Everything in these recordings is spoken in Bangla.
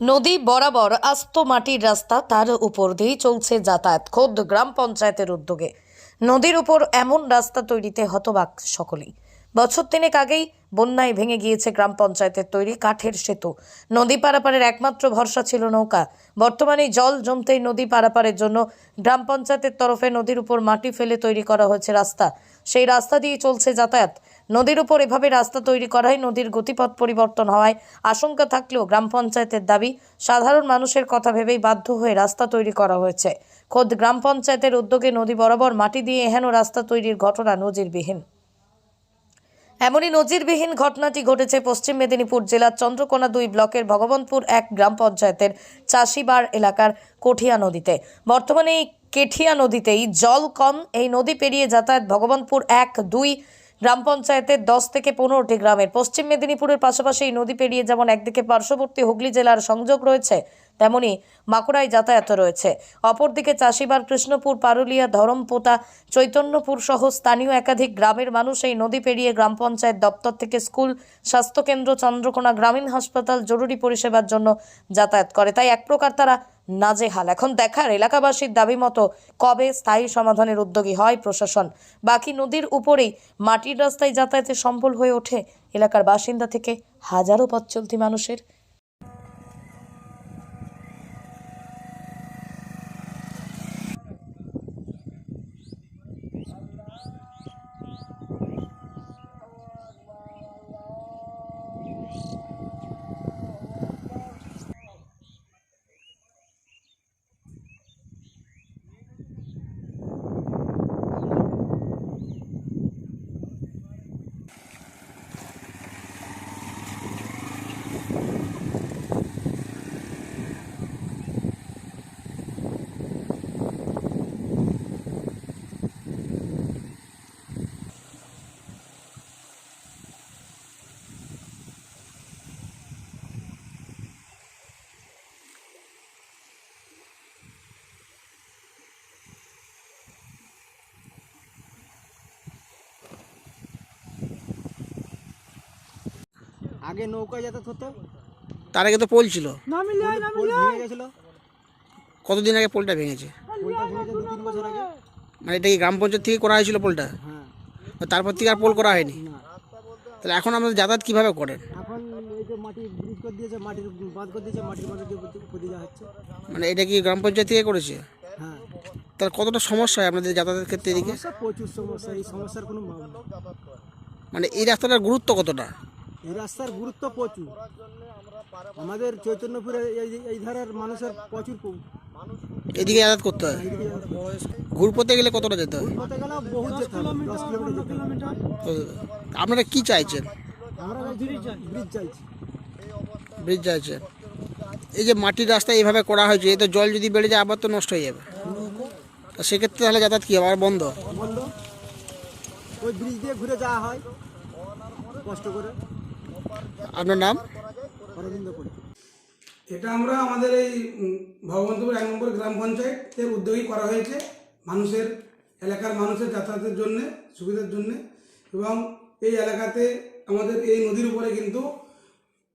নদী বরাবর আস্ত মাটির রাস্তা তার উপর দিয়েই চলছে যাতায়াত। খোদ গ্রাম পঞ্চায়েতের উদ্যোগে। নদীর উপর এমন রাস্তা তৈরিতে হতবাক সকলেই। বছর তিনেক আগেই বন্যায় ভেঙে গিয়েছে গ্রাম পঞ্চায়েতের তৈরি কাঠের সেতু। নদী পারাপারের একমাত্র ভরসা ছিল নৌকা। বর্তমানে জল জমতেই নদী পারাপারের জন্য গ্রাম পঞ্চায়েতের তরফে নদীর উপর মাটি ফেলে তৈরি করা হয়েছে রাস্তা। সেই রাস্তা দিয়ে চলছে যাতায়াত। নদীর উপর এভাবে রাস্তা তৈরি করায় নদীর গতিপথ পরিবর্তন হওয়ায় আশঙ্কা থাকলেও গ্রাম পঞ্চায়েতের দাবি, সাধারণ মানুষের কথা ভেবেই বাধ্য হয়ে রাস্তা তৈরি করা হয়েছে। খোদ গ্রাম পঞ্চায়েতের উদ্যোগে নদী বরাবর মাটি দিয়ে এহেন রাস্তা তৈরির ঘটনা নজিরবিহীন। এমনই নজিরবিহীন ঘটনাটি ঘটেছে পশ্চিম মেদিনীপুর জেলার চন্দ্রকোনা দুই ব্লকের ভগবানপুর এক গ্রাম পঞ্চায়েতের চাষিবার এলাকার কঠিয়া নদীতে। বর্তমানে এই কেঠিয়া নদীতেই জল কম, এই নদী পেরিয়ে যাতায়াত ভগবানপুর এক দুই গ্রাম পঞ্চায়েতের দশ থেকে পনেরোটি গ্রামের পশ্চিম মেদিনীপুরের পাশাপাশি এই নদী পেরিয়ে যেমন একদিকে পার্শ্ববর্তী হুগলি জেলার সংযোগ রয়েছে, তেমনি বাঁকুড়ায় যাতায়াত রয়েছে। অপরদিকে চাষিবার কৃষ্ণপুর, পারুলিয়া, ধরমপোতা, চৈতন্যপুর সহ স্থানীয় একাধিক গ্রামের মানুষ এই নদী পেরিয়ে গ্রাম পঞ্চায়েত দপ্তর থেকে স্কুল, স্বাস্থ্যকেন্দ্র, চন্দ্রকোনা গ্রামীণ হাসপাতাল জরুরি পরিষেবার জন্য যাতায়াত করে। তাই এক প্রকার তারা নাজেহাল। এখন দেখার এলাকাবাসীর দাবি মতো, কবে স্থায়ী সমাধানের উদ্যোগী হয় প্রশাসন? বাকি নদীর উপরেই মাটির রাস্তায় যাতায়াতে সম্বল হয়ে ওঠে এলাকার বাসিন্দা থেকে হাজারো পথ চলতি মানুষের। আগে নৌকায় যাতায়াত হতো। তার আগে তো পোল ছিল। পোল ভেঙে গেছিল। কতদিন আগে পোলটা ভেঙেছে? পোলটা ভেঙেছে দু তিন বছর আগে। মানে এটা কি গ্রাম পঞ্চায়েত থেকে করা হয়েছিল পোলটা? হ্যাঁ। তারপর থেকে আর পোল করা হয়নি? তাহলে এখন আমাদের যাতায়াত কীভাবে করেন? এখন এই যে মাটি ব্রিজ করে দিয়েছে মাটির বাঁধ করে দিয়েছে মাটির বাঁধে দিয়ে প্রতি যাওয়া হচ্ছে। মানে এটা কি গ্রাম পঞ্চায়েত থেকে করেছে? হ্যাঁ। তাহলে কতটা সমস্যা হয় আপনাদের যাতায়াতের ক্ষেত্রে এদিকে? সমস্যা প্রচুর সমস্যা এই সমস্যার কোনো। মানে এই রাস্তাটার গুরুত্ব কতটা? এই রাস্তার গুরুত্ব প্রচুর। আমাদের চৈতন্যপুরে এই এই ধারের মানুষের প্রচুর এদিকে যাতায়াত করতে হয়। ঘুরপথে গেলে কতটা যেতে হয়? যেতে হবে। দশ কিলোমিটার আপনারা কি চাইছেন? আমরা ব্রিজ ব্রিজ চাইছি। ব্রিজ চাইছেন এই যে মাটির রাস্তা এইভাবে করা হয়েছে এতে জল যদি বেড়ে যায় আবার তো নষ্ট হয়ে যাবে। তা সেক্ষেত্রে তাহলে যাতায়াত কী হবে? আর বন্ধ? বলল ওই ব্রিজ দিয়ে ঘুরে যাওয়া হয়। কষ্ট করে। আপনার নাম? এটা আমরা আমাদের এই ভগবন্তপুর এক নম্বর গ্রাম পঞ্চায়েতের উদ্যোগী করা হয়েছে মানুষের, এলাকার মানুষের যাতায়াতের জন্য, সুবিধার জন্য। এবং এই এলাকাতে আমাদের এই নদীর উপরে কিন্তু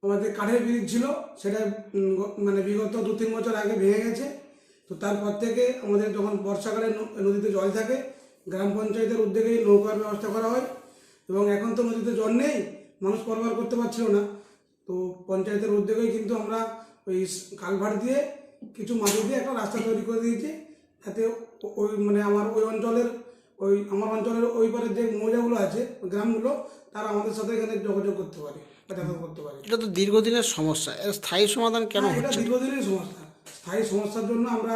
আমাদের কাঠের ব্রিজ ছিল, সেটা মানে বিগত দু তিন বছর আগে ভেঙে গেছে। তো তারপর থেকে আমাদের যখন বর্ষাকালে নদীতে জল থাকে, গ্রাম পঞ্চায়েতের উদ্যোগেই নৌকার ব্যবস্থা করা হয়। এবং এখন তো নদীতে জল নেই মানুষ পরবার করতে পারছিল না। তো পঞ্চায়েতের উদ্যোগেই কিন্তু আমরা ওই কালভার দিয়ে কিছু মাটি দিয়ে একটা রাস্তা তৈরি করে দিয়েছি। যাতে ওই মানে আমার ওই অঞ্চলের ওই আমার অঞ্চলের ওই পারের যে মৌজাগুলো আছে গ্রামগুলো তারা আমাদের সাথে এখানে যোগাযোগ করতে পারে বা যাতায়াত করতে পারে। এটা তো দীর্ঘদিনের সমস্যা। এর স্থায়ী সমাধান কেন হ্যাঁ, এটা দীর্ঘদিনের সমস্যা। স্থায়ী সমস্যার জন্য আমরা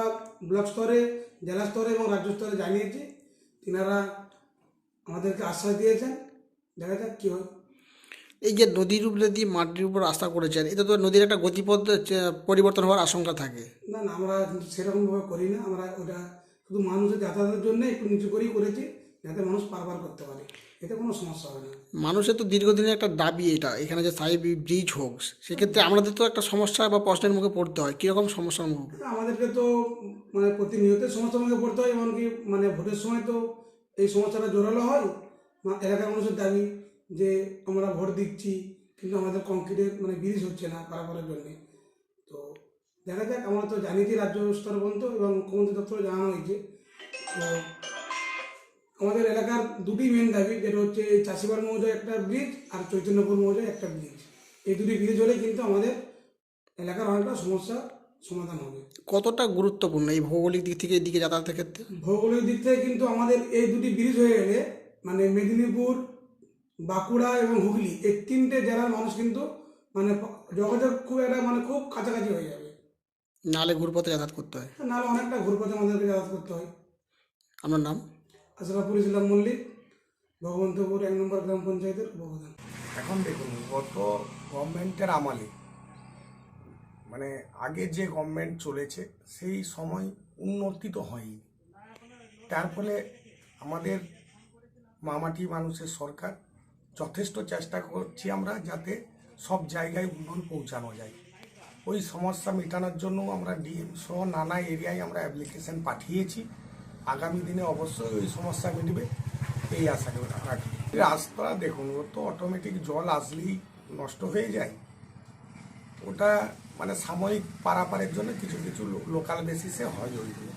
ব্লক স্তরে জেলা স্তরে এবং রাজ্য স্তরে জানিয়েছি। তিনারা আমাদেরকে আশ্বাস দিয়েছেন। দেখা যাক কী হয়। এই যে নদীর উপরে দিয়ে মাটির উপর রাস্তা করেছেন এতে তো নদীর একটা গতিপথ পরিবর্তন হওয়ার আশঙ্কা থাকে। না না আমরা সেরকমভাবে করি না। আমরা ওটা শুধু মানুষের যাতায়াতের জন্য একটু নিচু করেই করেছি যাতে মানুষ পারবার করতে পারে। এতে কোনো সমস্যা হবে না। মানুষের তো দীর্ঘদিনের একটা দাবি এটা এখানে যে স্থায়ী ব্রিজ হোক সেক্ষেত্রে আমাদের তো একটা সমস্যা বা প্রশ্নের মুখে পড়তে হয় কীরকম সমস্যার মুখে আমাদেরকে তো মানে প্রতিনিয়ত সমস্যার মুখে পড়তে হয় এমনকি মানে ভোটের সময় তো এই সমস্যাটা জোরালো হয়। মা- এলাকার মানুষের দাবি যে আমরা ভোট দিচ্ছি কিন্তু আমাদের কংক্রিটের মানে ব্রিজ হচ্ছে না পারাপারের জন্যে। তো দেখা যাক আমরা তো জানিয়েছি রাজ্য স্তর পর্যন্ত এবং মুখ্যমন্ত্রী দপ্তরে জানানো হয়েছে। তো আমাদের এলাকার দুটি মেন দাবি যেটা হচ্ছে চাষিবার মৌজায় একটা ব্রিজ আর চৈতন্যপুর মৌজায় একটা ব্রিজ এই দুটি ব্রিজ হলে কিন্তু আমাদের এলাকার অনেকটা সমস্যা সমাধান হবে। কতটা গুরুত্বপূর্ণ এই ভৌগোলিক দিক থেকে এদিকে যাতায়াতের ক্ষেত্রে? ভৌগোলিক দিক থেকে কিন্তু আমাদের এই দুটি ব্রিজ হয়ে গেলে মানে মেদিনীপুর বাঁকুড়া এবং হুগলি এই তিনটে জেলার মানুষ কিন্তু মানে যোগাযোগ খুব একটা মানে খুব কাছাকাছি হয়ে যাবে। নালে ঘুরপথে যাতায়াত করতে হয়? নাহলে অনেকটা ঘুরপথে আমাদেরকে যাতায়াত করতে হয়। আপনার নাম? আশরাফুল ইসলাম মল্লিক ভগবন্তপুর এক নম্বর গ্রাম পঞ্চায়েতের উপপ্রধান এখন দেখুন গত গভর্নমেন্টের আমলে মানে আগে যে গভর্নমেন্ট চলেছে সেই সময় উন্নতি তো হয়নি তার ফলে আমাদের মামাটি মানুষের সরকার যথেষ্ট চেষ্টা করছি আমরা যাতে সব জায়গায় উন্নয়ন পৌঁছানো যায়। ওই সমস্যা মেটানোর জন্য আমরা ডিএম সহ নানা এরিয়ায় আমরা অ্যাপ্লিকেশন পাঠিয়েছি। আগামী দিনে অবশ্যই ওই সমস্যা মিটবে, এই আশা রাখি। রাস্তা দেখুন ও তো অটোমেটিক জল আসলেই নষ্ট হয়ে যায়। ওটা মানে সাময়িক পারাপারের জন্য কিছু কিছু লোকাল বেসিসে হয় ওইগুলো।